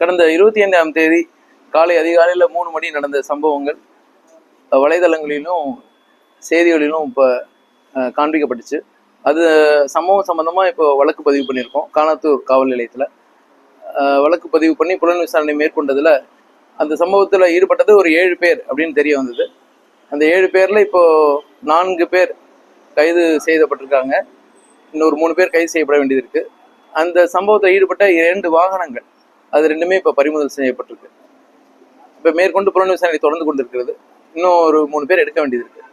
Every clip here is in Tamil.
கடந்த இருபத்தி ஐந்தாம் தேதி காலை அதிகாலையில் மூணு மணி நடந்த சம்பவங்கள் வலைதளங்களிலும் செய்திகளிலும் இப்போ காண்பிக்கப்பட்டுச்சு. அது சம்பவம் சம்பந்தமாக இப்போ வழக்கு பதிவு பண்ணியிருக்கோம். காணத்தூர் காவல் நிலையத்தில். வழக்கு பதிவு பண்ணி புலன் விசாரணை மேற்கொண்டதில் அந்த சம்பவத்தில் ஈடுபட்டது ஒரு ஏழு பேர் அப்படின்னு தெரிய வந்தது. அந்த ஏழு பேரில் இப்போது நான்கு பேர் கைது செய்யப்பட்டிருக்காங்க. இன்னொரு மூணு பேர் கைது செய்யப்பட வேண்டியது இருக்குது அந்த சம்பவத்தில் ஈடுபட்ட இரண்டு வாகனங்கள். அது ரெண்டுமே இப்போ பறிமுதல் செய்யப்பட்டிருக்கு. இப்போ மேற்கொண்டு புலன் விசாரணை தொடர்ந்து கொண்டிருக்கிறது. இன்னும் ஒரு மூணு பேர் எடுக்க வேண்டியது இருக்கு.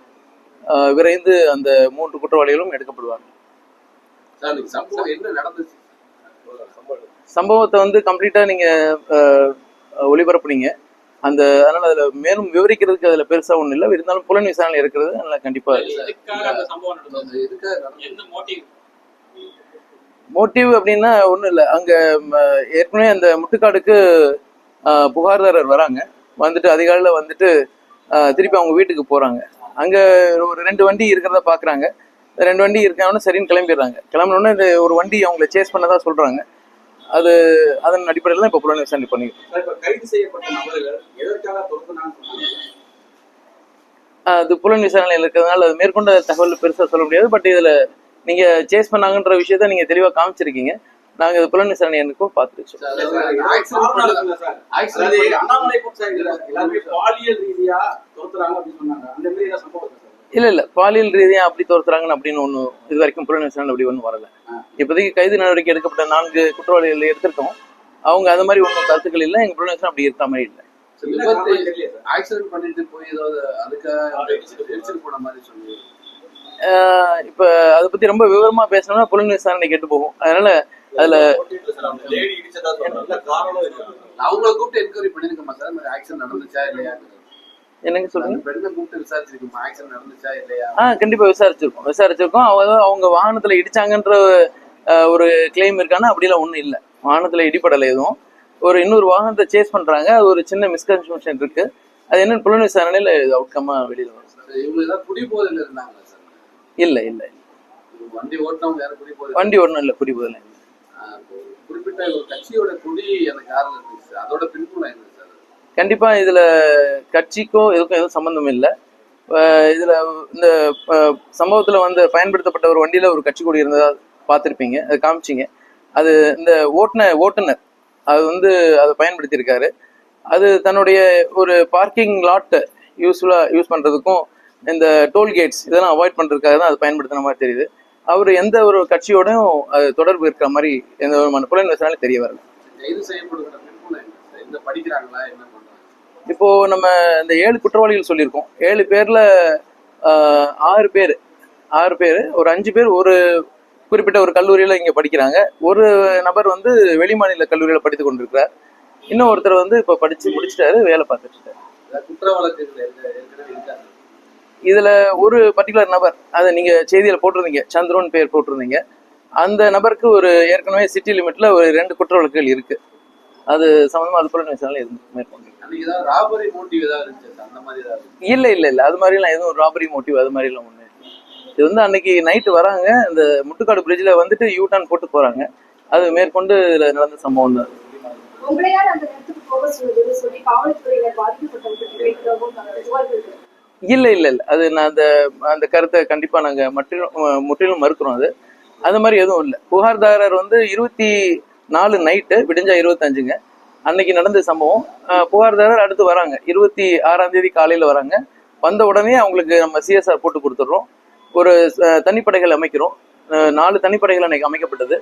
விரைந்து அந்த மூன்று குற்றவாளிகளும் எடுக்கப்படுவாங்க. சார் இன்னைக்கு சம்பவம் என்ன நடந்துச்சு? சம்பவத்தை வந்து கம்ப்ளீட்டா நீங்க ஒளிபரப்புனீங்க அந்த அதனால அதுல மேலும் விவரிக்கிறதுக்கு அதுல பெருசா ஒண்ணும் இல்லை. இருந்தாலும் புலன் விசாரணை இருக்கிறது. அதனால கண்டிப்பா எதுக்காக அந்த சம்பவம் நடந்தது இதுக்காக நடந்தது என்ன மோட்டிவ் அப்படின்னா ஒண்ணும் இல்லை. அங்க ஏற்கனவே அந்த முட்டுக்காடுக்கு புகார்தாரர் வராங்க. வந்துட்டு அதிகாலையில வந்துட்டு திருப்பி அவங்க வீட்டுக்கு போறாங்க. அங்க ஒரு ரெண்டு வண்டி இருக்கிறத பாக்குறாங்க. ரெண்டு வண்டி இருக்காங்கன்னு சரின்னு கிளம்பிடுறாங்க. கிளம்பினோடனே இந்த ஒரு வண்டி அவங்கள சேஸ் பண்ணதா சொல்றாங்க. அது அதன் அடிப்படையில் தான் இப்போ புலன் விசாரணை ஆஹ் அது புலன் விசாரணையில் இருக்கிறதுனால அது மேற்கொண்ட தகவல் பெருசா சொல்ல முடியாது. பட் இதுல நீங்க சேஸ் பண்ணாங்கன்ற விஷயத்த நீங்க தெளிவா காமிச்சிருக்கீங்க. நாங்க இது புலன் விசாரணை எனக்கும் பார்த்துட்டு சொல்றோம். சார், சார், அதாவது சார், accident காரணம் பண்ணது- இருக்குல்ல சார்? accident அதாவது பண்ணது- அண்ணாமலை குற்றச்சாட்டுல எல்லாருமே பாலியல் ரீதியா துரத்துறாங்க அப்படின்னு சொன்னாங்க. அந்த மாதிரி ஏதாவது சம்பவம் இருக்கா சார்? இல்ல இல்ல. பாலியல் ரீதியா அப்படி துரத்துறாங்கன்னு அப்படின்னு ஒண்ணு இது வரைக்கும் புலன் விசாரணை அப்படி ஒன்றும் வரல. இப்போதைக்கு கைது நடவடிக்கை எடுக்கப்பட்ட நான்கு குற்றவாளிகள் எடுத்திருக்கோம். அவங்க அது மாதிரி ஒன்றும் கருத்துக்கள் இல்லை. எங்க புலன் விசாரணை அப்படி இருக்க மாதிரி இல்லை. ஆக்சிடென்ட் பண்ணிட்டு போய் ஏதாவது அதுக்காக போன மாதிரி சொல்லி இப்ப அதை பத்தி ரொம்ப விவரமா பேசணும்னா புலன் விசாரணை கேட்டு போகும். அதனால அதுல அவங்கள கூப்பிட்டு என்கொயரி பண்ணிருக்கோமா சார்? இந்த ஆக்சிடென்ட் நடந்துச்சா இல்லையா? என்னங்க சொல்லுங்க? அந்த பெண்ணை கூப்பிட்டு விசாரிச்சிருக்கோமா? ஆக்சிடென்ட் நடந்துச்சா இல்லையா? ஆ கண்டிப்பா விசாரிச்சிருக்கோம். விசாரிச்சிருக்கோம். அவங்க அவங்க வாகனத்துல இடிச்சாங்கன்ற ஒரு கிளைம் இருக்கானா? அப்படிலாம் ஒண்ணும் இல்லை. வாகனத்துல இடிப்படலை எதுவும். ஒரு இன்னொரு வாகனத்தை சேஸ் பண்றாங்க. அது ஒரு சின்ன மிஸ்கன்செப்ஷன் இருக்கு. அது என்னன்னு புலன் விசாரணையில அவுட்கமா வெளியில வரும். சார், இவங்க ஏதாவது குடிபோதையில இருந்தாங்களா சார்? இல்ல இல்ல வண்டி ஓட்டினவங்க யாரும் குடிபோதை வண்டி ஒண்ணும் இல்ல ஆஹ் இப்போ குறிப்பிட்ட ஒரு கட்சியோட கொடி அந்த கார்ல இருந்துச்சு. அதோட பின்புலம் என்ன சார்? கண்டிப்பா இதுல கட்சிக்கும் இதுக்கும் எதுவும் சம்பந்தம் இல்லை. இதுல இந்த சம்பவத்துல வந்து பயன்படுத்தப்பட்ட ஒரு வண்டியில ஒரு கட்சி கொடி இருந்ததா பார்த்திருப்பீங்க அது காமிச்சிங்க. அது இந்த ஓட்டுன ஓட்டுநர் அது வந்து அதை பயன்படுத்தியிருக்காரு. அது தன்னுடைய ஒரு பார்க்கிங் லாட் யூஸ்ஃபுல்லா யூஸ் பண்றதுக்கும் இந்த டோல்கேட்ஸ் இதெல்லாம் அவாய்ட் பண்றதுக்காக தான் அது பயன்படுத்தின மாதிரி தெரியுது. அவர் எந்த ஒரு கட்சியோடையும் அது தொடர்பு இருக்கிற மாதிரி எந்த விதமான புலன் விசாரணை தெரிய வரல. இப்போ நம்ம இந்த ஏழு குற்றவாளிகள் சொல்லியிருக்கோம். ஏழு பேர்ல ஆறு பேர். ஆறு பேர். ஒரு அஞ்சு பேர் ஒரு குறிப்பிட்ட ஒரு கல்லூரியில இங்க படிக்கிறாங்க. ஒரு நபர் வந்து வெளிமாநில கல்லூரியில படித்து கொண்டிருக்கிறார். இன்னும் ஒருத்தர் வந்து இப்போ படிச்சு முடிச்சிட்டாரு வேலை பார்த்துட்டு இருக்காரு. இதுல ஒரு பர்டிகுலர் நபர் அதை நீங்க செய்தியில போட்டிருந்தீங்க சந்திரன் பேர் போட்டிருந்தீங்க. அந்த நபருக்கு ஒரு ஏற்கனவே சிட்டி லிமிட்ல ஒரு ரெண்டு குற்ற வழக்குகள் இருக்கு. அது சம்பந்தமா அது புலன் விசாரணை மேற்கொண்டு ராபரி மோட்டிவ் ஏதாவது இருந்துச்சு சார் அந்த மாதிரி ஏதாவது இல்ல இல்ல இல்ல. அது மாதிரிலாம் எதுவும் ராபரி மோட்டிவ் அது மாதிரிலாம் ஒண்ணு இல்ல. இது வந்து அன்னைக்கு நைட்டு வராங்க. இந்த முட்டுக்காடு பிரிட்ஜ்ல வந்துட்டு யூ டர்ன் போட்டு போறாங்க. அது மேற்கொண்டு இதுல நடந்த சம்பவம் தான். உங்களையால் அந்த இடத்துக்கு போக சொல்லி காவல்துறையினர் பாதிக்கப்பட்டவர்கள் கேட்கவும் புகார் இருக்கு இல்ல இல்ல இல்ல. அது நான் அந்த அந்த கருத்தை கண்டிப்பா நாங்க முற்றிலும் முற்றிலும் மறுக்கிறோம் அது. அது மாதிரி எதுவும் இல்லை. புகார்தாரர் வந்து இருபத்தி நாலு நைட்டு விடிஞ்சா இருபத்தஞ்சுங்க. அன்னைக்கு நடந்த சம்பவம். அஹ் புகார்தாரர் அடுத்து வராங்க. இருபத்தி ஆறாம் தேதி காலையில வராங்க. வந்த உடனே அவங்களுக்கு நம்ம சிஎஸ்ஆர் போட்டு கொடுத்துட்றோம். ஒரு தனிப்படைகள் அமைக்கிறோம். நாலு தனிப்படைகள் அன்னைக்கு அமைக்கப்பட்டது.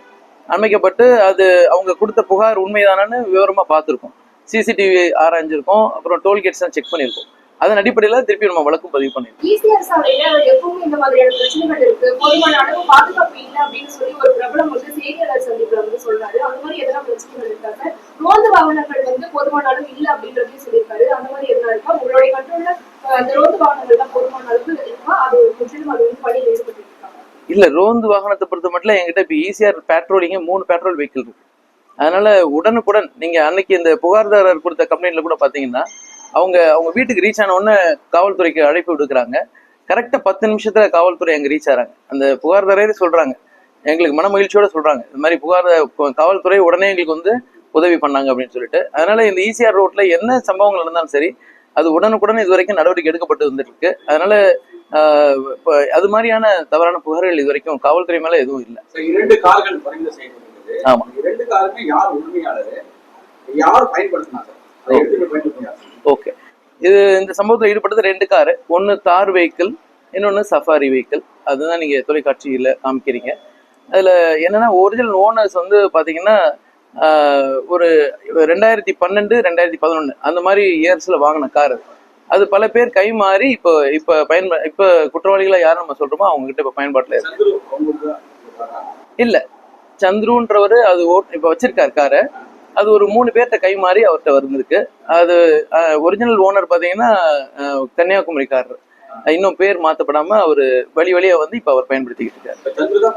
அமைக்கப்பட்டு அது அவங்க கொடுத்த புகார் உண்மைதானு விவரமா பார்த்துருக்கோம். சிசிடிவி ஆராய்ஞ்சிருக்கோம். அப்புறம் டோல்கேட்ஸ் செக் பண்ணியிருக்கோம். அதன் அடிப்படையில திருப்பி நம்ம வழக்கு பதிவு பண்ணிருக்கோம். இல்லை ரோந்து வாகனங்கள் வந்து போதுமான அளவு இல்லை அப்படின்றதையும் சொல்லியிருக்காரு. அந்த மாதிரி எதனா இருக்கா? உங்களுடைய கண்ட்ரோல்ல அந்த ரோந்து வாகனங்கள் தான் போதுமான அளவு இருக்கா? அது முற்றிலும் அது வந்து பணியில் ஈடுபட்டு இருக்காங்க இல்ல ரோந்து வாகனத்தை பொறுத்த மட்டும் என்கிட்ட இப்போ ஈஸியார் பேட்ரோலிங்க மூணு பேட்ரோல் வெஹிக்கிள் இருக்கு. அதனால உடனுக்குடன் நீங்க அன்னைக்கு இந்த புகார்தாரர் கொடுத்த கம்ப்ளைண்ட்ல கூட பாத்தீங்கன்னா அவங்க அவங்க வீட்டுக்கு ரீச் ஆன உடனே காவல்துறைக்கு அழைப்பு விடுக்கிறாங்க. கரெக்டா பத்து நிமிஷத்துல காவல்துறை அங்க ரீச் ஆறாங்க. அந்த புகார்தாரரே சொல்றாங்க. எங்களுக்கு மன மகிழ்ச்சியோட சொல்றாங்க. இந்த மாதிரி புகார் காவல்துறை உடனே எங்களுக்கு வந்து உதவி பண்ணாங்க அப்படின்னு சொல்லிட்டு. அதனால இந்த ஈசிஆர் ரோட்ல என்ன சம்பவங்கள் நடந்தாலும் சரி அது உடனுக்குடன் இது வரைக்கும் நடவடிக்கை எடுக்கப்பட்டு வந்துட்டு இருக்கு அதனால அது மாதிரியான தவறான புகார்கள் இது வரைக்கும் காவல்துறை மேல எதுவும் இல்லை. இரண்டு கார்கள் ஆமா. இரண்டு காருமே யார் உரிமையாளர்? யார் பயன்படுத்தினா ஓகே இது இந்த சம்பவத்தில் ஈடுபட்டது ரெண்டு காரு. ஒன்று தார் வெஹிக்கிள் இன்னொன்று சஃபாரி வெஹிக்கிள் அதுதான் நீங்க தொலைக்காட்சியில காமிக்கிறீங்க. அதுல என்னன்னா ஒரிஜினல் ஓனர்ஸ் வந்து பாத்தீங்கன்னா ஆஹ், ஒரு ரெண்டாயிரத்தி பன்னெண்டு ரெண்டாயிரத்தி பதினொன்று அந்த மாதிரி இயர்ஸ்ல வாங்கின கார் அது. பல பேர் கை மாறி இப்போ இப்போ பயன்ப இப்போ குற்றவாளிகளை யார் நம்ம சொல்றோமோ அவங்க கிட்ட இப்போ பயன்பாட்டில் இருக்கு? இல்ல. சந்துருன்றவர் அது ஓட் இப்போ வச்சிருக்காரு காரை. அது ஒரு மூணு பேர்கிட்ட கை மாறி அவர்கிட்ட வந்திருக்கு. அது ஒரிஜினல் ஓனர் பாத்தீங்கன்னா அஹ், கன்னியாகுமரிக்காரர். இன்னும் பேர் மாத்தப்படாம அவர் வழி வழியா வந்து இப்போ அவர் பயன்படுத்திக்கிட்டு இருக்காரு. சந்துரு தான்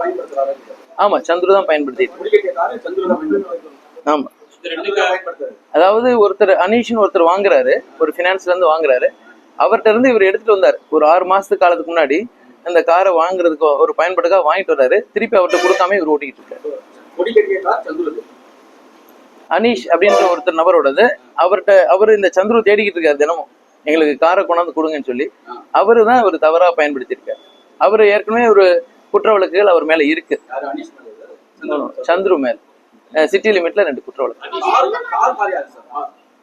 ஆமா சந்துரு தான் பயன்படுத்திட்டு முடிக்க காரு சந்துரு தான் பயன்படுத்துறாரு? ஆமா. இந்த ரெண்டு சந்துரு தான் பயன்படுத்துறாரு. அதாவது ஒருத்தர் அனீஷ்னு ஒருத்தர் வாங்குறாரு. ஒரு ஃபினான்ஸ்ல இருந்து வாங்குறாரு. அவர்கிட்ட இருந்து இவர் எடுத்துட்டு வந்தார். ஒரு ஆறு மாசத்து காலத்துக்கு முன்னாடி அந்த காரை வாங்குறதுக்கு ஒரு பயன்பாட்டுக்காக வாங்கிட்டு வர்றாரு. திருப்பி அவர்கிட்ட கொடுக்காம இவர் ஓட்டிக்கிட்டு இருக்காரு. அனீஷ் அப்படின்ற ஒருத்தர் நபரோடது. அவர்கிட்ட அவர் இந்த சந்துரு தேடிக்கிட்டு இருக்காரு தினமும். எங்களுக்கு காரை கொண்டாந்து கொடுங்கன்னு சொல்லி. அவரு தான் ஒரு தவறா பயன்படுத்தியிருக்காரு. அவர் ஏற்கனவே ஒரு குற்ற வழக்குகள் அவர் மேல இருக்கு. சந்துரு மேல சிட்டி லிமிட்ல ரெண்டு குற்ற வழக்கு.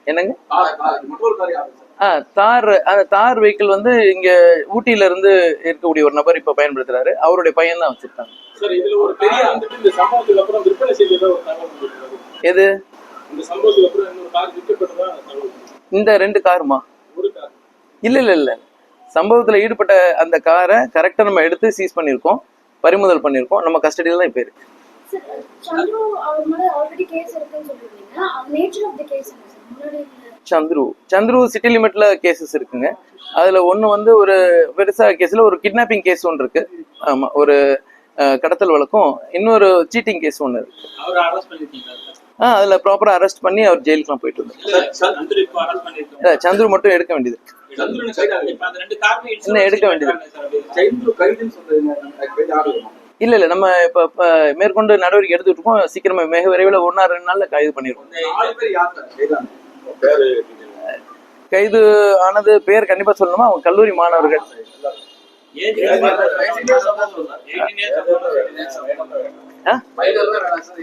என்னங்க? Car car. மற்றொரு கார் யாரு சார்? ஆ தார் அந்த தார் வெஹிக்கிள் வந்து இங்க ஊட்டியில இருந்து இருக்கக்கூடிய ஒரு நபர் இப்ப பயன்படுத்துறாரு. அவருடைய பையன் தான் வச்சிருக்காங்க. எது? இந்த ரெண்டு காருமா ஒரு கார் இல்ல இல்ல இல்ல. சம்பவத்துல ஈடுபட்ட அந்த காரை கரெக்டா நம்ம எடுத்து சீஸ் பண்ணியிருக்கோம் பறிமுதல் பண்ணியிருக்கோம். நம்ம கஸ்டடியில தான் இப்ப இருக்கு. சார் சந்துரு அவர் மேல ஆல்ரெடி கேஸ் இருக்குன்னு சொல்லிருந்தீங்க. அந்த நேச்சர் ஆஃப் த கேஸ் என்ன சார் முன்னாடி இருந்த சந்துரு. சந்துரு சிட்டி லிமிட்ல கேசஸ் இருக்குங்க. அதுல ஒண்ணு வந்து ஒரு பெருசா கேஸ்ல ஒரு கிட்னாப்பிங் கேஸ் ஒன்று இருக்கு. ஆமா ஒரு கடத்தல் வழக்கும். இன்னொரு சீட்டிங் கேஸ் ஒன்று இருக்கு. ஆ அதுல ப்ராப்பரா அரெஸ்ட் பண்ணி அவர் ஜெயிலுக்குலாம் போயிட்டு வந்தார். இல்ல சந்திர இப்போ அரெஸ்ட் பண்ணிருக்கோம் இல்ல, சந்துரு மட்டும் எடுக்க வேண்டியது இன்னும் எடுக்க வேண்டியது. இல்ல இல்ல நம்ம இப்ப மேற்கொண்டு நடவடிக்கை எடுத்துட்டு இருக்கோம். சீக்கிரமா மிக விரைவில் ஒன்னா ரெண்டு நாள்ல கைது கைதான கைது ஆனது பேர் கண்டிப்பா சொல்லணுமா? அவங்க கல்லூரி மாணவர்கள்?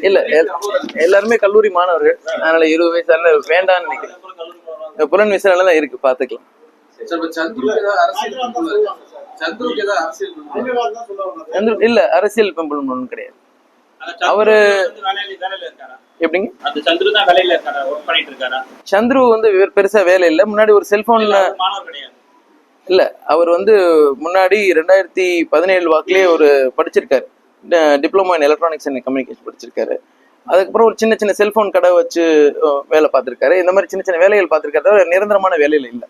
இல்ல எல்லாருமே கல்லூரி மாணவர்கள். அதனால இருபது வயசுல வேண்டாம்னு நினைக்கிறேன். இந்த புலன் விசாரணை தான் இருக்கு பாத்துக்கலாம். இல்ல அரசியல் பெம்பளம் ஒண்ணு கிடையாது. அவரு எப்படிங்க? சந்துரு வந்து இவர் பெருசா வேலை இல்ல. முன்னாடி ஒரு செல்போன்ல இல்ல, அவர் இல்ல அவர் வந்து முன்னாடி ரெண்டாயிரத்தி பதினேழு வாக்குலயே ஒரு படிச்சிருக்காரு. Diploma in electronics and communication படிச்சிருக்காரு. அதுக்கப்புறம் ஒரு சின்ன சின்ன செல்போன் கடை வச்சு வேலை பார்த்திருக்காரு. இந்த மாதிரி சின்ன சின்ன வேலைகள் பார்த்திருக்காரு தவிர நிரந்தரமான வேலையில இல்ல.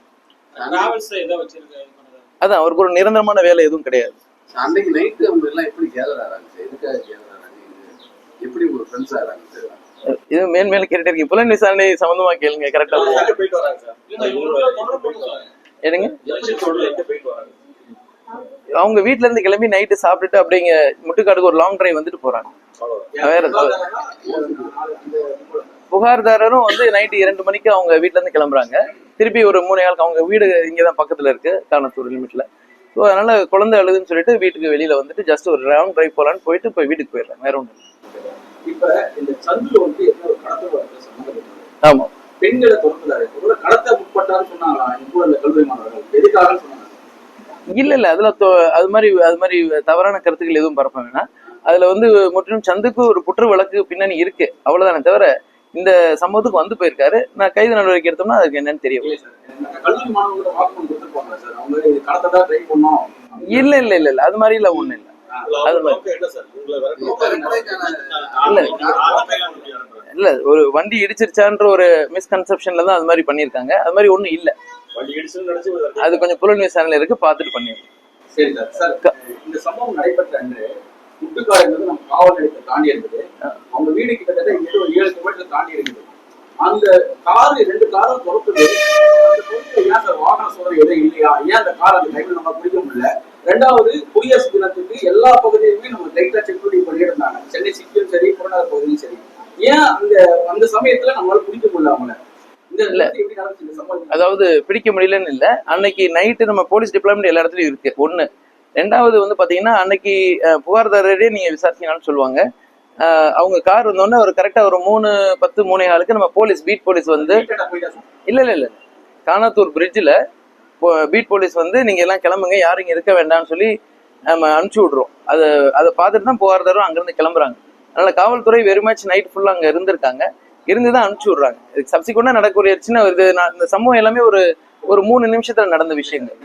அதான் அவருக்கு ஒரு நிரந்தரமான வேலை எதுவும் கிடையாது. அன்னைக்கு நைட்டு அவங்க எல்லாம் எப்படி கேதர் ஆறாங்க சார்? எதுக்காக கேதர் ஆறாங்க இது எப்படி ஒரு ஃப்ரெண்ட்ஸ் ஆறாங்க சார்? அஹ், இது மேல் மேல கேட்டுட்டே இருக்கீங்க. புலன் விசாரணை சம்பந்தமா கேளுங்க கரெக்டா போயிட்டு வராங்க சார்? எடுங்க அவங்க வீட்ல இருந்து கிளம்பி நைட்டு சாப்பிட்டுட்டு அப்படிங்க முட்டுக்காடுக்கு ஒரு லாங் டிரைவ் வந்துட்டு போறாங்க. வேற புகார்தாரரும் வந்து நைட்டு இரண்டு மணிக்கு அவங்க வீட்ல இருந்து கிளம்புறாங்க. திருப்பி ஒரு மூணு நாளுக்கு அவங்க வீடு இங்கதான் பக்கத்துல இருக்கு காரணத்தூர் லிமிட்ல ஸோ அதனால குழந்தை அழுதுன்னு சொல்லிட்டு வீட்டுக்கு வெளியில வந்துட்டு ஜஸ்ட் ஒரு ரவுண்ட் டிரைவ் போலான்னு போயிட்டு இப்போ வீட்டுக்கு போயிடுறாங்க. வேற ஒன்று இந்த ஆமா. பெண்களை ஒரு கடத்த முற்பட்டான்னு சொன்னாங்களா? ஊர்ல கல்லூரி மாணவர்கள். எதுக்காக சொன்னாங்க இல்ல இல்ல. அதுல அது மாதிரி அது மாதிரி தவறான கருத்துக்கள் எதுவும் பரப்ப வேணாம். அதுல வந்து முற்றிலும் சந்துக்கு ஒரு குற்ற வழக்கு பின்னணி இருக்கு. அவ்வளவுதானே தவிர இந்த சம்பவத்துக்கு வந்து போயிருக்காரு. நான் கைது நடவடிக்கை எடுத்தோம்னா அதுக்கு என்னன்னு தெரியும் இல்லை இல்ல இல்ல இல்ல இல்ல. அது மாதிரி இல்ல ஒண்ணு இல்ல. அது மாதிரி. இல்ல இல்ல. ஒரு வண்டி இடிச்சிருச்சான்ற ஒரு மிஸ்கன்செப்ஷன்ல தான் அது மாதிரி பண்ணிருக்காங்க அது மாதிரி ஒண்ணும் இல்ல. அது கொஞ்சம் புலன் விசாரணை இருக்கு பார்த்துட்டு பண்ணிருக்கோம் சரி சார் சார் இந்த சம்பவம் நடைபெற்ற அன்று முட்டுக்காடுங்கிறது நம்ம காவல் நிலையத்தை தாண்டி இருக்குது அவங்க வீடு கிட்டத்தட்ட இங்க ஒரு ஏழு கிலோமீட்டர் தாண்டி இருக்குது. அந்த காரு ரெண்டு காரும் பொருட்கள் ஏன் சார் வாகன சோதனை எதுவும் இல்லையா? ஏன் அந்த கார் அந்த டைம்ல நம்ம பிடிக்க முடியல? ரெண்டாவது குடியரசு தினத்துக்கு எல்லா பகுதியிலுமே நம்ம லைட்டா செக்யூரிட்டி பண்ணியிருந்தாங்க சென்னை சிட்டியும் சரி புறநகர் பகுதியும் சரி. ஏன் அந்த அந்த சமயத்துல நம்மளால பிடிக்க முடியல அவங்கள? இல்ல. அதாவது பிடிக்க முடியலன்னு இல்லை. அன்னைக்கு நைட்டு நம்ம போலீஸ் டிப்ளாய்மெண்ட் எல்லா இடத்துலயும் இருக்கு. ஒண்ணு. ரெண்டாவது வந்து பாத்தீங்கன்னா அன்னைக்கு புகார்தாரரே நீங்க விசாரிச்சீங்கன்னு சொல்லுவாங்க. அவங்க கார் வந்தோடனே ஒரு கரெக்டா ஒரு மூணு பத்து மூணே ஆளுக்கு நம்ம போலீஸ் பீட் போலீஸ் வந்து. இல்ல இல்ல இல்ல. காணாத்தூர் பிரிட்ஜில் பீட் போலீஸ் வந்து நீங்க எல்லாம் கிளம்புங்க யாரும் இங்க இருக்க வேண்டாம்னு சொல்லி நம்ம அனுப்பிச்சு விடுறோம். அதை அதை பார்த்துட்டு தான் புகார்தாரும் அங்கிருந்து கிளம்புறாங்க. அதனால காவல்துறை வெரி மச் நைட் ஃபுல்லா அங்க இருந்திருக்காங்க. இருந்து தான் அனுப்பிச்சு விடுறாங்க. இதுக்கு சப்சிக்வெண்டா நடக்கக்கூடிய சின்ன இது இந்த சம்பவம் எல்லாமே ஒரு ஒரு மூணு நிமிஷத்துல நடந்த விஷயங்கள்.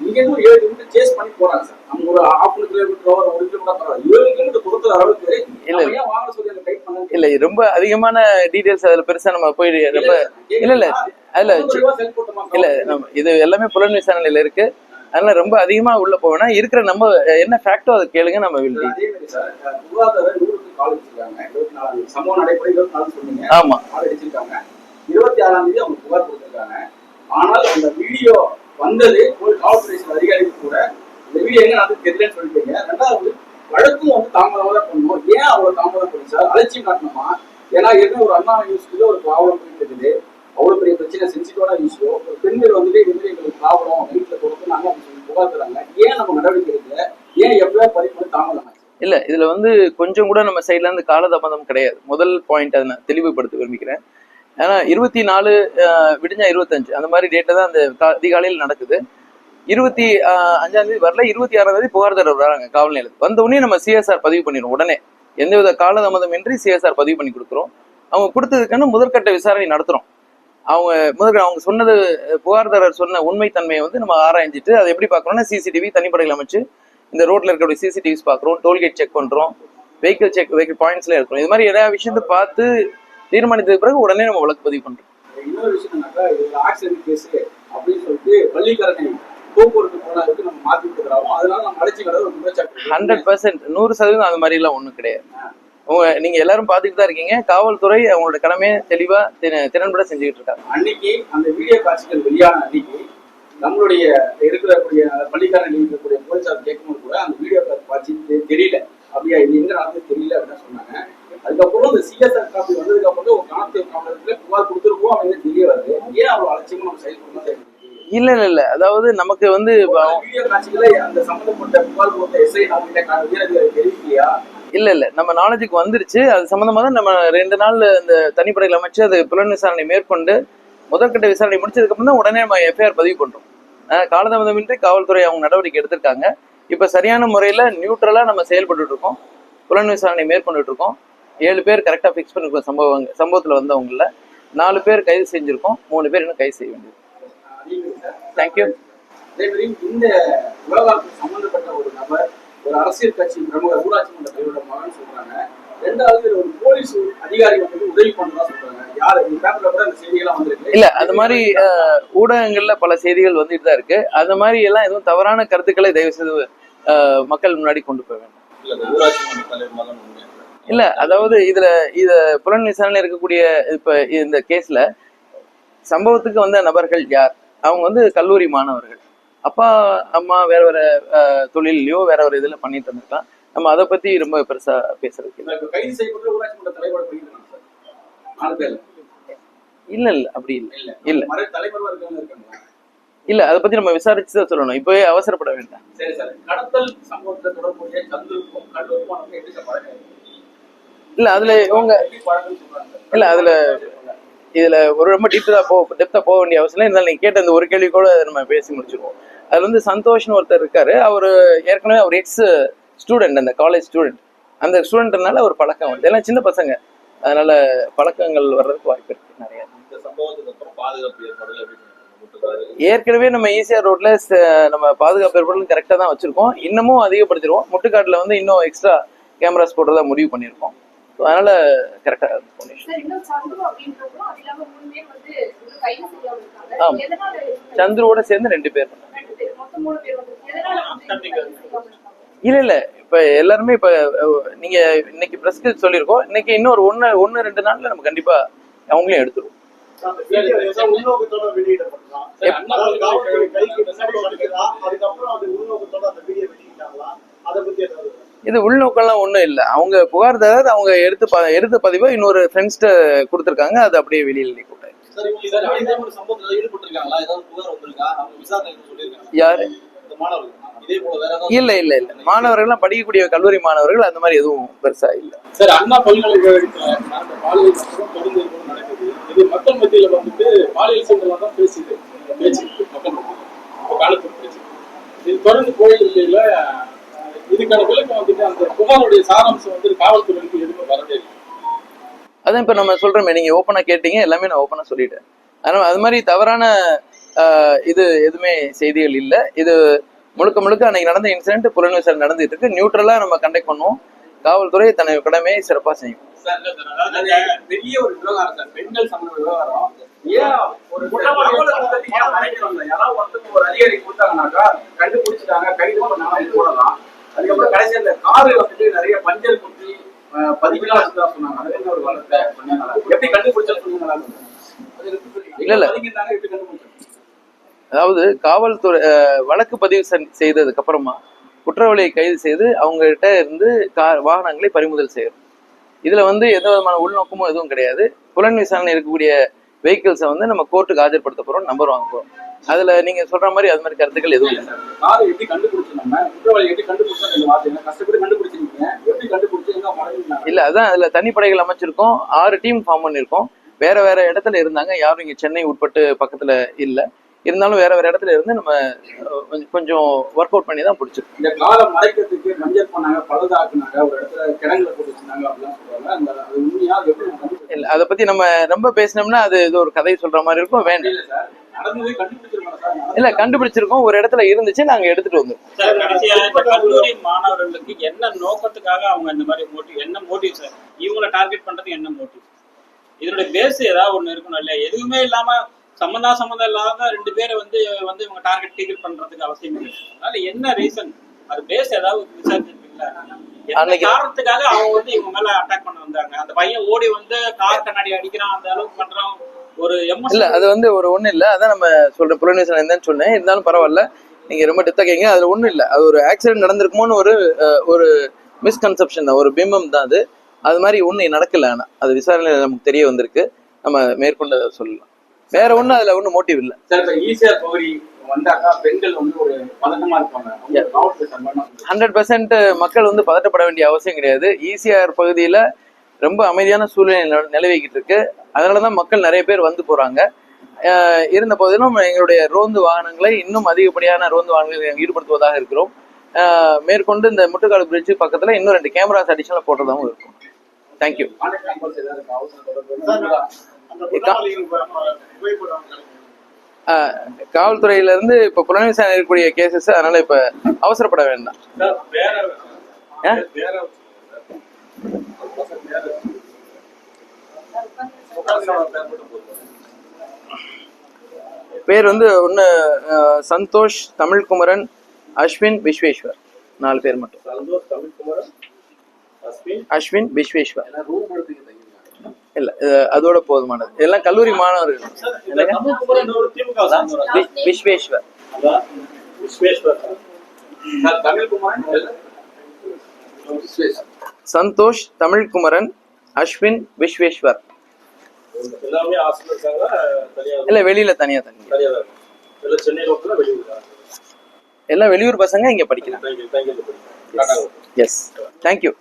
இங்க இருந்து ஒரு ஏழு கிலோமீட்டர் சேஸ் பண்ணி போறாங்க சார். நம்ம ஒரு ஹாஃப் கிலோமீட்டர் ஒரு கிலோமீட்டர் பரவாயில்ல ஏழு கிலோமீட்டர் கொடுக்குற அளவுக்கு இல்ல. இல்ல. ரொம்ப அதிகமான டீடைல்ஸ் அதுல பெருசா நம்ம போய் ரொம்ப இல்ல இல்ல. அதுல இல்ல நம்ம இது எல்லாமே புலன் விசாரணையில இருக்கு. அதனால ரொம்ப அதிகமா உள்ள போவேனா இருக்கிற நம்ம என்ன ஃபேக்டோ அதை கேளுங்க நம்ம வில் ஆமா. இருபத்தி ஆறாம் தேதி அவங்க புகார் கொடுத்திருக்காங்க. ஆனால் அந்த வீடியோ வந்தது ஒரு காவல்துறை அதிகாரிகள் கூட. இந்த வீடியோ எங்க தெரியலன்னு சொல்லிட்டீங்க. ரெண்டாவது வழக்கும் வந்து தாமதமாக பண்ணணும். ஏன் அவ்வளவு தாமதம் பண்ணி சார்? அலட்சியம் காட்டணுமா? ஏன்னா ஏற்கனவே ஒரு அண்ணா யூஸ்க்கு ஒரு ப்ராப்ளம் இருக்குது. அவ்வளவு பெரிய பிரச்சனை சென்சிட்டிவான விஷயம்? ஒரு பெண்கள் வந்துட்டு இது மாதிரி எங்களுக்கு ப்ராப்ளம் வீட்டுல கொடுத்துனாங்க அப்படின்னு சொல்லி புகார் ஏன் நம்ம நடவடிக்கை எடுக்கல? ஏன் எப்பவே பதிவு தாமதம் இல்ல இதுல வந்து கொஞ்சம் கூட நம்ம சைட்ல இருந்து காலதாமதம் கிடையாது. முதல் பாயிண்ட் அதை நான் தெளிவுபடுத்த விரும்பிக்கிறேன் ஏன்னா இருபத்தி நாலு விடிஞ்சா இருபத்தஞ்சு. அந்த மாதிரி டேட்ல தான் அந்த அதிகாலையில் நடக்குது. இருபத்தி அஞ்சாம் தேதி வரல இருபத்தி ஆறாம் தேதி புகார்தாரர் வராங்க காவல் நிலையத்துக்கு. வந்த உடனே நம்ம சிஎஸ்ஆர் பதிவு பண்ணிடுவோம் உடனே. எந்தவித காலதாமதம் இன்றி சிஎஸ்ஆர் பதிவு பண்ணி கொடுக்குறோம். அவங்க கொடுத்ததுக்கான முதற்கட்ட விசாரணை நடத்துறோம். அவங்க முதல் அவங்க சொன்னது புகார்தாரர் சொன்ன உண்மைத்தன்மையை வந்து நம்ம ஆராய்ஞ்சிட்டு அதை எப்படி பார்க்கறோம்னா சிசிடிவி தனிப்படையில் அமைச்சு இந்த ரோட்ல இருக்கக்கூடிய சிசிடிவிஸ் பார்க்குறோம் டோல்கேட் செக் பண்றோம் வெஹிக்கிள் செக் வெஹிக்கிள் பாயிண்ட்ஸ்ல இருக்கிறோம் இது மாதிரி எல்லா விஷயத்தை பார்த்து தீர்மானித்ததுக்கு பிறகு உடனே நம்ம வழக்கு பதிவு பண்றோம். இன்னொரு விஷயம் ஆக்சிடென்ட் கேஸ் அப்படின்னு சொல்லிட்டு பள்ளிக்கரணை ஹண்ட்ரட் பர்சன்ட் நூறு சதவீதம் அது மாதிரி எல்லாம் ஒன்றும் கிடையாது உங்க நீங்க எல்லாரும் பார்த்துட்டு தான் இருக்கீங்க. காவல்துறை அவங்களோட கடமையை தெளிவா திற- திறன்பட செஞ்சுக்கிட்டு இருக்காங்க. அன்னைக்கு அந்த வீடியோ காட்சிகள் வெளியான அன்னைக்கு நம்மளுடைய இருக்கக்கூடிய பள்ளிக்காரன் இருக்கக்கூடிய போலீசார் கேட்கும்போது கூட அந்த வீடியோ காட்சி தெரியல. அப்படியா இது எங்க நடந்து தெரியல அப்படின்னு சொன்னாங்க. அதுக்கப்புறம் இந்த சிஎஸ்ஆர் காப்பி வந்ததுக்கு அப்புறம் ஒரு கணக்கு காவலத்துல புகார் கொடுத்துருக்கோம் அப்படின்னு தெரிய வருது. ஏன் அவ்வளவு அலட்சியமா நம்ம செயல்படணும் இல்ல இல்ல இல்ல. அதாவது நமக்கு வந்து வீடியோ காட்சிகளை அந்த சம்பந்தப்பட்ட புகார் கொடுத்த எஸ்ஐ நம்ம வீரர்கள் தெரிவிக்கலையா? இல்ல இல்ல. நம்ம நாலேஜுக்கு வந்துருச்சு. அது சம்பந்தமா தான் நம்ம ரெண்டு நாள் இந்த தனிப்படையில் அமைச்சு அது புலன் விசாரணை மேற்கொண்டு முதற்கட்ட விசாரணை முடிச்சதுக்கு அப்புறம் தான் உடனே நம்ம எஃப்ஐஆர் பதிவு பண்றோம். காலதாமதமின்றி காவல்துறை அவங்க நடவடிக்கை எடுத்திருக்காங்க. இப்ப சரியான முறையில நியூட்ரலா நம்ம செயல்பட்டு இருக்கோம். புலன் விசாரணை மேற்கொண்டுட்டு இருக்கோம். ஏழு பேர் கரெக்டா ஃபிக்ஸ் பண்ணிருக்கோம் சம்பவங்க சம்பவத்துல வந்தவங்கள நாலு பேர் கைது செஞ்சிருக்கோம். மூணு பேர் இன்னும் கைது செய்ய வேண்டியது. தேங்க்யூ இந்த விவகாரத்துக்கு சம்பந்தப்பட்ட ஒரு நபர் ஒரு அரசியல் கட்சி பிரமுக ஊராட்சி மன்ற தலைவரோட மகன் சொல்றாங்க. ரெண்டாவது ஒரு போலீஸ் அதிகாரி வந்து உதவி பண்றதா சொல்றாங்க. இல்ல அந்த மாதிரி ஊடகங்கள்ல பல செய்திகள் வந்துட்டு தான் இருக்கு. அந்த மாதிரி எல்லாம் எதுவும் தவறான கருத்துக்களை தயவு செய்து மக்கள் முன்னாடி கொண்டு போக வேண்டாம். இல்ல அதாவது இதுல இத புலன் விசாரணை இருக்கக்கூடிய இப்ப இந்த கேஸ்ல சம்பவத்துக்கு வந்த நபர்கள் யார்? அவங்க வந்து கல்லூரி மாணவர்கள். அப்பா அம்மா வேற வேற தொழிலையோ வேற ஒரு இதுல பண்ணிட்டு இருந்திருக்கலாம். நம்ம அதை பத்தி ரொம்ப பெருசா பேசுறதுக்கு இல்ல. இல்ல அப்படி இல்ல. இல்ல. இல்ல. அதை பத்தி நம்ம விசாரிச்சு தான் சொல்லணும். இப்பவே அவசரப்பட வேண்டாம். இல்ல அதுல இவங்க இல்ல அதுல இதுல ஒரு ரொம்ப டீட்டெயிலா போ டெப்தா போக வேண்டிய அவசியம் இல்லை. இருந்தாலும் நீங்க கேட்ட அந்த ஒரு கேள்வி கூட நம்ம பேசி முடிச்சிருவோம். அதுல வந்து சந்தோஷ்னு ஒருத்தர் இருக்காரு. அவரு ஏற்கனவே அவர் எக்ஸ் ஸ்டூடெண்ட் அந்த காலேஜ் ஸ்டூடெண்ட் அந்த ஸ்டூடெண்ட்னால ஒரு பழக்கம் வருது. எல்லாம் சின்ன பசங்க. அதனால பழக்கங்கள் வர்றதுக்கு வாய்ப்பு இருக்கு நிறைய. ஏற்கனவே நம்ம ஈசிஆர் ரோட்ல நம்ம பாதுகாப்பு ஏற்பாடுகள் கரெக்டாக தான் வச்சிருக்கோம். இன்னமும் அதிகப்படுத்திடுவோம். முட்டுக்காட்டுல வந்து இன்னும் எக்ஸ்ட்ரா கேமராஸ் போடுறதா முடிவு பண்ணியிருக்கோம். அதனால. எதனால சந்துருவோட சேர்ந்து ரெண்டு பேர் இல்ல இல்ல. இப்ப எல்லாருமே இப்ப நீங்க இன்னைக்கு பிரஸ்க்கு சொல்லியிருக்கோம். இன்னைக்கு இன்னொரு ஒன்னு ஒன்னு ரெண்டு நாள்ல நம்ம கண்டிப்பா அவங்களையும் எடுத்துருவோம் உள்நோக்கத்தோட வெளியிடப்பட்டதா சரி, அண்ணா அதாவது காவல்துறை கைக்கு பல்கலைக்கழகம் பின்னாடி வலிக்குதா அதுக்கப்புறம் அது உள்நோக்கத்தோட அந்த வீடியோ வெளியிட்டாங்களா அதை பத்தி ஏதாவது இது உள்நோக்கம்லாம் ஒன்றும் இல்லை. அவங்க புகார்தாரர் அவங்க எடுத்து ப எடுத்த பதிவை இன்னொரு ஃப்ரெண்ட்ஸ்கிட்ட கொடுத்துருக்காங்க அது அப்படியே வெளியில் புகார் சொல்லியிருக்காங்க யாரு? மாணவர்கள். இல்ல இல்ல இல்ல. மாணவர்கள்லாம் படிக்கக்கூடிய கல்லூரி மாணவர்கள் அந்த மாதிரி எதுவும் பெருசா இல்ல. சார் அண்ணா பல்கலைக்கழகத்துல பாலியல் மக்கள் மத்தியில வந்துட்டு சம்பவம் தான் பேசுது பேச்சு மக்கள் தொடர்ந்து கோயில்ல இதுக்கான விளக்கம் வந்துட்டு அந்த புகாருடைய சாராம்சம் வந்து காவல்துறைக்கு எதுவுமே வரவே இல்லை. அதான் இப்ப நம்ம சொல்றோமே நீங்க ஓப்பனா கேட்டீங்க எல்லாமே நான் ஓப்பனா சொல்லிட்டேன். அதனால அது மாதிரி தவறான இது எதுவுமே செய்திகள் இல்ல. இது முழுக்க முழுக்க அன்னைக்கு நடந்த இன்சிடென்ட் புலன் விசாரணை நடந்துட்டு இருக்கு நியூட்ரலா நம்ம கண்டக்ட் பண்ணுவோம். காவல்துறை தன்னை கடமையை சிறப்பா செய்யும். பெரிய ஒரு விவகாரம் சார். பெண்கள் சம்பந்த விவகாரம். ஏன் ஒரு அதிகாரி கொடுத்தாங்கனாக்கா கண்டுபிடிச்சிட்டாங்க கைது பண்ணாங்க போடலாம். அதுக்கப்புறம் கடைசி அந்த காரு வந்துட்டு நிறைய பஞ்சர் குத்தி பதிவுலாம் சொன்னாங்க. அது என்ன ஒரு வளர்த்த எப்படி கண்டுபிடிச்சா இல்ல, இல்ல. கண்டுபிடிச்சாங்க? அதாவது காவல்துறை வழக்கு பதிவு செய்ததுக்கு அப்புறமா குற்றவாளியை கைது செய்து அவங்ககிட்ட இருந்து கார் வாகனங்களை பறிமுதல் செய்யணும். இதுல வந்து எந்த விதமான உள்நோக்கமும் எதுவும் கிடையாது. புலன் விசாரணை இருக்கக்கூடிய வெஹிக்கிள்ஸை வந்து நம்ம கோர்ட்டுக்கு ஆஜர்படுத்த போறோம் நம்பர் வாங்க போறோம் அதுல நீங்க சொல்ற மாதிரி அது மாதிரி கருத்துக்கள் எதுவும் இல்லை. இல்ல அதான் அதுல தனிப்படைகள் அமைச்சிருக்கோம். ஆறு டீம் ஃபார்ம் பண்ணிருக்கோம் வேற வேற இடத்துல இருந்தாங்க. யாரும் இங்க சென்னை உட்பட்டு பக்கத்துல இல்ல. இருந்தாலும் வேற வேற இடத்துல இருந்து நம்ம கொஞ்சம் ஒர்க் அவுட் பண்ணி தான் பிடிச்சிருக்கோம். இந்த காலை மறைக்கிறதுக்கு மஞ்சள் பண்ணாங்க பழுதாக்குனாங்க ஒரு இடத்துல கிடங்குல போட்டு வச்சிருந்தாங்க அப்படிலாம் சொல்றாங்க. அது பத்தி நம்ம ரொம்ப பேசினோம்னா அது இது ஒரு கதை சொல்ற மாதிரி இருக்கும். வேண்டாம். இல்ல கண்டுபிடிச்சிருக்கோம். ஒரு இடத்துல இருந்துச்சு நாங்க எடுத்துட்டு வந்தோம். கல்லூரி மாணவர்களுக்கு என்ன நோக்கத்துக்காக அவங்க இந்த மாதிரி மோட்டிவ் என்ன மோட்டிவ் சார்? இவங்களை டார்கெட் பண்றதுக்கு என்ன மோட்டிவ் இதனுடைய பேஸ் ஏதாவது ஒண்ணு இருக்கணும் இல்லையா? எதுவுமே இல்லாம சம்மந்தா சம்மந்தம் இல்லாத ரெண்டு பேரை வந்து வந்து இவங்க டார்கெட் டீகல் பண்றதுக்கு அவசியம் இல்லை. அதனால என்ன ரீசன் அது பேஸ் ஏதாவது விசாரிச்சிருக்கீங்களா காரணத்துக்காக அவங்க வந்து இவங்க மேல அட்டாக் பண்ண வந்தாங்க? அந்த பையன் ஓடி வந்து கார் கண்ணாடி அடிக்கிறான் அந்த அளவுக்கு பண்றான். ஒரு இல்ல அது வந்து ஒரு ஒண்ணு இல்ல. அதான் நம்ம சொல்ற புலனேசன் என்னன்னு சொன்னேன். இருந்தாலும் பரவாயில்ல. நீங்க ரொம்ப டெத்தா கேங்க அதுல ஒண்ணும் இல்ல. அது ஒரு ஆக்சிடென்ட் நடந்திருக்குமோன்னு ஒரு ஒரு மிஸ்கன்செப்ஷன் தான். ஒரு பிம்பம் தான் அது. அது மாதிரி ஒண்ணு நடக்கல ஆனா. அது விசாரணையில நமக்கு தெரிய வந்திருக்கு. நம்ம மேற்கொண்டு அதை சொல்லலாம். வேற ஒண்ணும் அதுல ஒண்ணும் மோட்டிவ் இல்ல. ஈஸியா சம்பந்தமா ஹண்ட்ரட் பர்சன்ட் மக்கள் வந்து பதட்டப்பட வேண்டிய அவசியம் கிடையாது. ஈசிஆர் பகுதியில ரொம்ப அமைதியான சூழ்நிலை நில- நிலவிக்கிட்டு இருக்கு அதனாலதான் மக்கள் நிறைய பேர் வந்து போறாங்க. இருந்த போதிலும் எங்களுடைய ரோந்து வாகனங்களை இன்னும் அதிகப்படியான ரோந்து வாகனங்களை ஈடுபடுத்துவதாக இருக்கிறோம். மேற்கொண்டு இந்த முட்டுக்காடு பிரிட்ஜ் பக்கத்துல இன்னும் ரெண்டு கேமராஸ் அடிஷனல் போடுறதாகவும் இருக்கும். தேங்க்யூ காவல்துறையில இருந்து இப்ப புலன் விசாரணை இருக்கக்கூடிய கேசஸ் அதனால இப்ப அவசரப்பட வேண்டாம். பேர் வந்து ஒன்று சந்தோஷ் தமிழ்குமரன் அஸ்வின் விஸ்வேஸ்வர். நாலு பேர் மட்டும். சந்தோஷ் அஸ்வின்? அஸ்வின் விஸ்வேஸ்வர். இல்ல அதோட போதுமானது. எல்லாம் கல்லூரி மாணவர்கள். விஸ்வேஸ்வர். விஸ்வேஸ்வர். சந்தோஷ் தமிழ்குமரன் அஸ்வின் விஸ்வேஸ்வர். இல்ல வெளியில தனியா தனி தனியாக தான் இருக்காங்க எல்லாம் வெளியூர் பசங்க இங்க படிக்கிறாங்க. Yes thank you